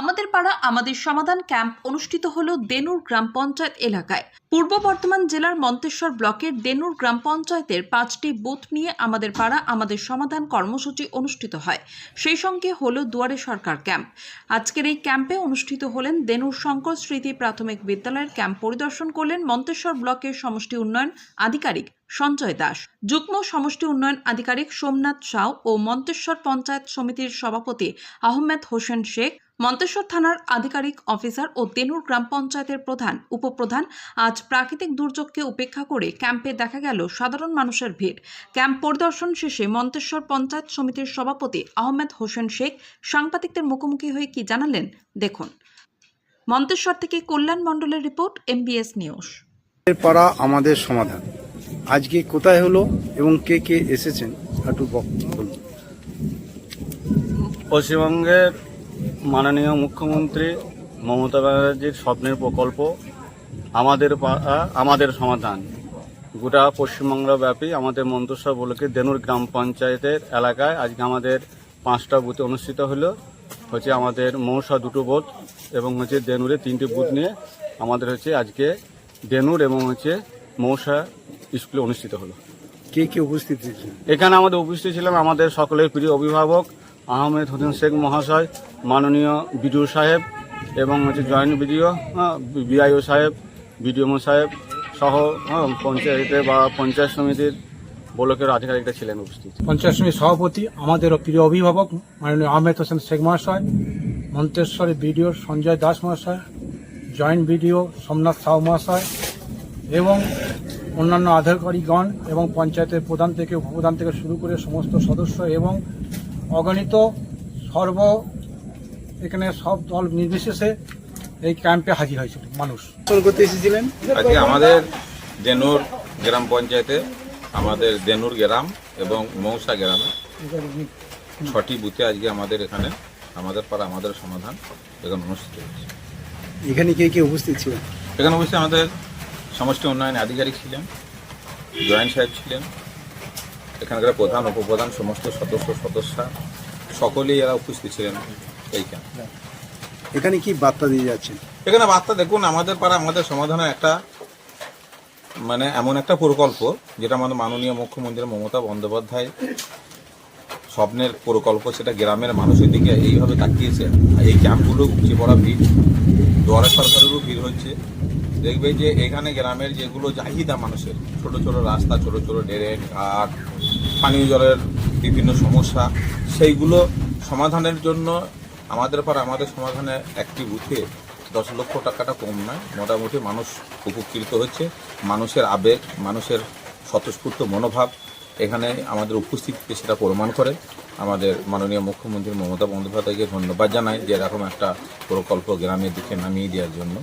আমাদের পাড়া, আমাদের সমাধান ক্যাম্প অনুষ্ঠিত হল দেনুর গ্রাম পঞ্চায়েত এলাকায়। পূর্ব বর্ধমান জেলার মন্তেশ্বর ব্লকের দেনুর গ্রাম পঞ্চায়েতের পাঁচটি বুথ নিয়ে আমাদের পাড়া, আমাদের সমাধান কর্মসূচি অনুষ্ঠিত হয়। সেই সঙ্গে হল দুয়ারে সরকার ক্যাম্প। আজকের এই ক্যাম্পে অনুষ্ঠিত হলেন দেনুর শঙ্কর স্মৃতি প্রাথমিক বিদ্যালয়ের ক্যাম্প পরিদর্শন করলেন মন্তেশ্বর ব্লকের সমষ্টি উন্নয়ন আধিকারিক সঞ্জয় দাস। যুগ্ম সমষ্টি উন্নয়ন আধিকারিক সোমনাথ সাউ ও মন্তেশ্বর পঞ্চায়েত সমিতির সভাপতি আহমেদ হোসেন শেখ, মন্তেশ্বর থানার আধিকারিক অফিসার ও তেনুর গ্রাম পঞ্চায়েতের প্রধান, উপপ্রধান আজ প্রাকৃতিক দুর্যোগকে উপেক্ষা করে ক্যাম্পে দেখা গেল সাধারণ মানুষের ভিড়। ক্যাম্প পরিদর্শন শেষে মন্তেশ্বর পঞ্চায়েত সমিতির সভাপতি আহমেদ হোসেন শেখ সাংবাদিকদের মুখোমুখি হয়ে কি জানালেন দেখুন। মন্তেশ্বর থেকে কল্যাণ মণ্ডলের রিপোর্ট, এমবিএস নিউজ। পাড়া আমাদের সমাধান। আজকে কোথায় হলো এবং কে কে এসেছেন? একটু পশ্চিমবঙ্গের মাননীয় মুখ্যমন্ত্রী মমতা ব্যানার্জির স্বপ্নের প্রকল্প, আমাদের আমাদের সমাধান। গোটা পশ্চিমবঙ্গব্যাপী আমাদের মন্তেশ্বর বলকে দেনুর গ্রাম পঞ্চায়েতের এলাকায় আজকে আমাদের পাঁচটা বুথে অনুষ্ঠিত হলো। হচ্ছে আমাদের মৌসা দুটো বুথ এবং হচ্ছে দেনুরে তিনটি বুথ নিয়ে আমাদের হচ্ছে আজকে দেনুর এবং হচ্ছে মৌসা স্কুলে অনুষ্ঠিত হলো। কে কে উপস্থিত হয়েছেন এখানে আমাদের উপস্থিত ছিলেন আমাদের সকলের প্রিয় অভিভাবক আহমেদ হোসেন শেখ মহাশয় মাননীয় বিডিও সাহেব এবং হচ্ছে জয়েন্ট বিডিও বিআইও সাহেব বিডিও সাহেব সহ হ্যাঁ, পঞ্চায়েতে বা পঞ্চায়েত সমিতির ব্লকের আধিকারিকরা ছিলেন উপস্থিত। পঞ্চায়েত সমিতির সভাপতি আমাদের প্রিয় অভিভাবক মাননীয় আহমেদ হোসেন শেখ মহাশয় মন্তেশ্বরের বিডিও সঞ্জয় দাস মহাশয় জয়েন্ট বিডিও সোমনাথ সাউ মহাশয় এবং অন্যান্য আধিকারিকগণ এবং পঞ্চায়েতের প্রধান থেকে উপপ্রধান থেকে শুরু করে সমস্ত সদস্য এবং অগণিত সর্ব এখানে সব দল নির্বিশেষে এই ক্যাম্পে হাজির হয়েছিল মানুষ। করতে এসেছিলেন? আজকে আমাদের দেনুর গ্রাম পঞ্চায়েতে আমাদের দেনুর গ্রাম এবং মৌসা গ্রামে ছটি বুথে আজকে আমাদের এখানে আমাদের পাড়া আমাদের সমাধান এখানে অনুষ্ঠিত হয়েছে। এখানে কে কে উপস্থিত ছিলেন? এখানে অবশ্যই আমাদের সমষ্টি উন্নয়ন আধিকারিক ছিলেন জয়েন্ট সাহেব ছিলেন এখানকার প্রধান উপপ্রধান সমস্ত সদস্য সদস্যা সকলেই এরা উপস্থিত ছিলেন এই ক্যাম্পে এখানে কি বার্তা দিয়ে যাচ্ছেন? এখানে বার্তা দেখুন আমাদের পাড়া আমাদের সমাধানের একটা মানে এমন একটা প্রকল্প যেটা আমাদের মাননীয় মুখ্যমন্ত্রী মমতা বন্দ্যোপাধ্যায় স্বপ্নের প্রকল্প সেটা গ্রামের মানুষের দিকে এইভাবে তাকিয়েছে। এই ক্যাম্পগুলো উপচে পড়া ভিড়। দুয়ারে সরকারেরও ভিড় হচ্ছে। দেখবে যে এখানে গ্রামের যেগুলো চাহিদা মানুষের, ছোট ছোট রাস্তা, ছোট ছোট ড্রেন, ঘাট, পানীয় জলের বিভিন্ন সমস্যা, সেইগুলো সমাধানের জন্য আমাদের পাড়া, আমাদের সমাধানে একটি বুথে দশ লক্ষ টাকাটা কম নয়। মোটামুটি মানুষ উপকৃত হচ্ছে। মানুষের আবেগ, মানুষের স্বতঃস্ফূর্ত মনোভাব এখানে আমাদের উপস্থিতিতে সেটা প্রমাণ করে। আমাদের মাননীয় মুখ্যমন্ত্রী মমতা বন্দ্যোপাধ্যায়কে ধন্যবাদ জানাই যে এরকম একটা প্রকল্প গ্রামের দিকে নামিয়ে দেওয়ার জন্য।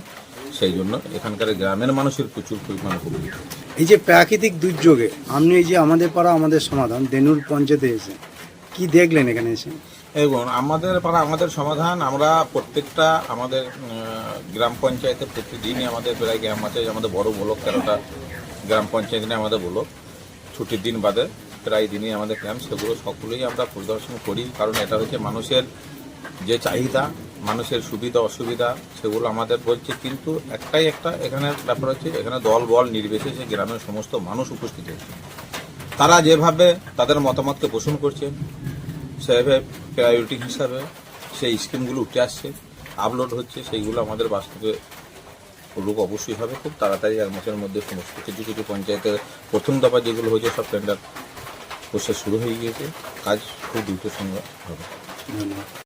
সেই জন্য এখানকার গ্রামের মানুষের প্রচুর পরিমাণে উপকৃত। এই যে প্রাকৃতিক দুর্যোগে আপনি এই যে আমাদের পাড়া আমাদের সমাধান দেনুর পঞ্চায়েতে এসে কি দেখলেন এখানে এসে? এবং আমাদের পাড়া আমাদের সমাধান আমরা প্রত্যেকটা আমাদের গ্রাম পঞ্চায়েতে প্রতিদিনই আমাদের প্রায় গ্রাম আছে আমাদের বড় ব্লক তেরোটা গ্রাম পঞ্চায়েত নিয়ে আমাদের ব্লক। ছুটির দিন বাদে প্রায় দিনই আমাদের ক্যাম্প সেগুলো সকলেই আমরা পরিদর্শন করি। কারণ এটা হচ্ছে মানুষের যে চাহিদা, মানুষের সুবিধা, অসুবিধা, সেগুলো আমাদের বলছে। কিন্তু একটাই একটা এখানে ব্যাপার হচ্ছে, এখানে দল, বল, নির্বিশেষে গ্রামের সমস্ত মানুষ উপস্থিত হচ্ছে তারা যেভাবে তাদের মতামতকে পোষণ করছে, সেভাবে প্রায়োরিটি হিসাবে সেই স্কিমগুলো উঠে আসছে আপলোড হচ্ছে, সেইগুলো আমাদের বাস্তবে রূপ অবশ্যই হবে। খুব তাড়াতাড়ি এক মাসের মধ্যে সমস্ত কিছু কিছু পঞ্চায়েতের প্রথম দফা যেগুলো হয়েছে, সব টেন্ডার প্রসেস শুরু হয়ে গিয়েছে। কাজ খুব দ্রুত সঙ্গে হবে। ধন্যবাদ।